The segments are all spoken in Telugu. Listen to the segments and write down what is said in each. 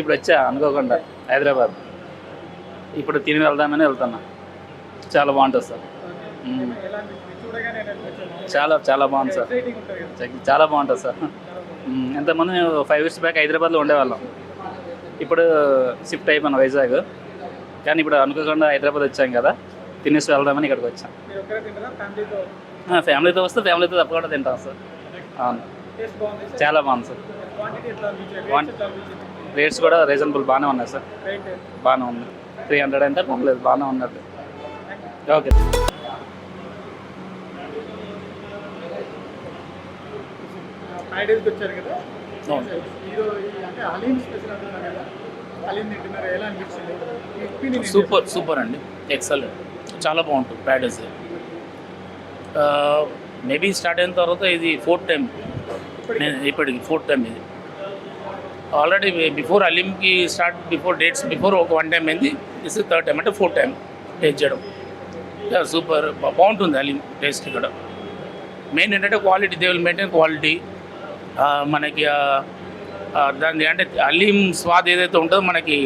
ఇప్పుడు వచ్చా అనుకోకుండా హైదరాబాద్. ఇప్పుడు తిని వెళ్దామని వెళ్తున్నా. చాలా బాగుంటుంది సార్. చాలా చాలా బాగుంది సార్. చాలా బాగుంటుంది సార్. ఇంతకుముందు మేము ఫైవ్ ఇయర్స్ బ్యాక్ హైదరాబాద్లో ఉండేవాళ్ళం. ఇప్పుడు షిఫ్ట్ అయిపోయాను వైజాగ్. కానీ ఇప్పుడు అనుకోకుండా హైదరాబాద్ వచ్చాం కదా. తినేసి వెళ్దామని ఇక్కడికి వచ్చాం. ఫ్యామిలీతో వస్తే ఫ్యామిలీతో తప్పకుండా తింటాం సార్. అవును. చాలా బాగుంది సార్. రేట్స్ కూడా రీజనబుల్ బాగానే ఉన్నాయి సార్. బాగానే ఉంది. త్రీ హండ్రెడ్ అంటే పర్లేదు బాగానే ఉన్నట్టు ఓకే? సూపర్ సూపర్ అండి. ఎక్సలెంట్ చాలా బాగుంటుంది ప్యాడెస్ మేబీ స్టార్ట్ అయిన తర్వాత ఇది ఫోర్త్ టైం నేను ఇప్పటికి ఫోర్త్ టైం ఇది. ఆల్రెడీ బిఫోర్ అలీంకి స్టార్ట్ బిఫోర్ డేట్స్ బిఫోర్ ఒక వన్ టైం అయింది. దిస్ ఇస్ థర్డ్ టైం అంటే ఫోర్త్ టైం టేస్ట్ చేయడం. సూపర్. బాగుంటుంది అలీం టేస్ట్ ఇక్కడ. మెయిన్ ఏంటంటే quality they will maintain quality. మనకి దాని అంటే అలీం స్వాద్ ఏదైతే ఉంటుందో మనకి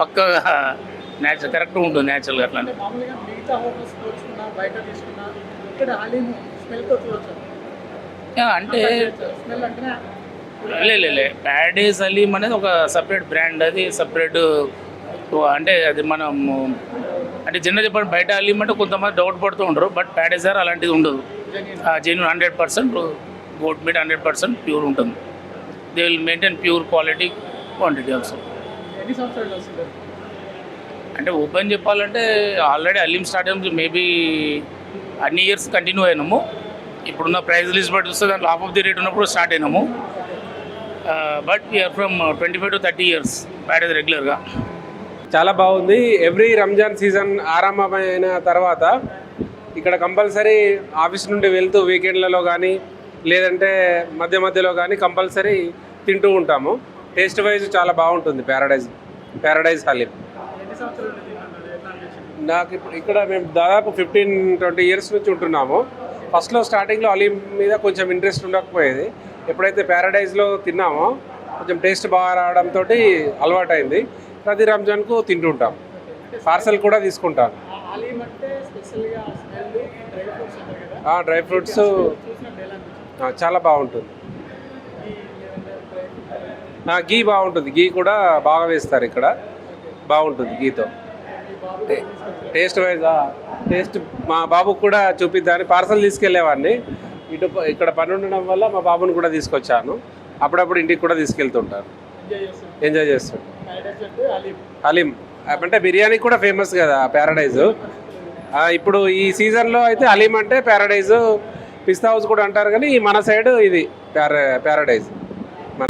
పక్కగా న్యాచురల్ కరెక్ట్గా ఉంటుంది న్యాచురల్గా అట్లా అంటే లే లే, ప్యాడేస్ అలీం అనేది ఒక సపరేట్ బ్రాండ్ అది సపరేట్ అంటే అది మనం అంటే చిన్న చెప్పండి బయట అలీం అంటే కొంతమంది డౌట్ పడుతూ ఉంటారు బట్ ప్యాడేసార్ అలాంటిది ఉండదు. Genuine hundred percent goat meat hundred percent pure ఉంటుంది. They will maintain pure quality quantity also అంటే ఓపెన్ చెప్పాలంటే ఆల్రెడీ అలీం స్టార్ట్ అయిన మేబీ అన్ని ఇయర్స్ కంటిన్యూ అయినాము. ఇప్పుడున్న ప్రైస్ లిస్ట్ బట్టి చూస్తే దాంట్లో హాఫ్ ఆఫ్ ది రేట్ ఉన్నప్పుడు start అయినాము. But we're from twenty five to thirty years ప్యాడేజ్ రెగ్యులర్గా చాలా బాగుంది. ఎవ్రీ రంజాన్ సీజన్ ఆరంభమైన తర్వాత ఇక్కడ కంపల్సరీ ఆఫీస్ నుండి వెళ్తూ వీకెండ్లలో కానీ లేదంటే మధ్య మధ్యలో కానీ కంపల్సరీ తింటూ ఉంటాము. టేస్ట్ వైజ్ చాలా బాగుంటుంది ప్యారడైజ్ ప్యారడైజ్ హలీం నాకు ఇప్పుడు ఇక్కడ మేము దాదాపు ఫిఫ్టీన్ ట్వంటీ ఇయర్స్ నుంచి ఉంటున్నాము. ఫస్ట్లో స్టార్టింగ్లో అలీం మీద కొంచెం ఇంట్రెస్ట్ ఉండకపోయేది. ఎప్పుడైతే ప్యారడైజ్లో తిన్నామో కొంచెం టేస్ట్ బాగా రావడంతో అలవాటైంది. ప్రతి రంజాన్కు తింటుంటాం. పార్సల్ కూడా తీసుకుంటాను డ్రై ఫ్రూట్స్ చాలా బాగుంటుంది. ఆ, గీ బాగుంటుంది. గీ కూడా బాగా వేస్తారు ఇక్కడ. బాగుంటుంది గీతో టేస్ట్ వైజ్ టేస్ట్ మా బాబుకు కూడా చూపిద్దామని పార్సల్ తీసుకెళ్ళేవాడిని ఇటు ఇక్కడ పని ఉండడం వల్ల మా బాబుని కూడా తీసుకొచ్చాను. అప్పుడప్పుడు ఇంటికి కూడా తీసుకెళ్తుంటాను ఎంజాయ్ చేస్తాడు హలీం అంటే బిర్యానీ కూడా ఫేమస్ కదా ప్యారడైజ్ ఇప్పుడు ఈ సీజన్లో అయితే హలీం అంటే ప్యారడైజ్ పిస్తా హౌస్ కూడా అంటారు కానీ మన సైడ్ ఇది ప్యార ప్యారడైజ్ మన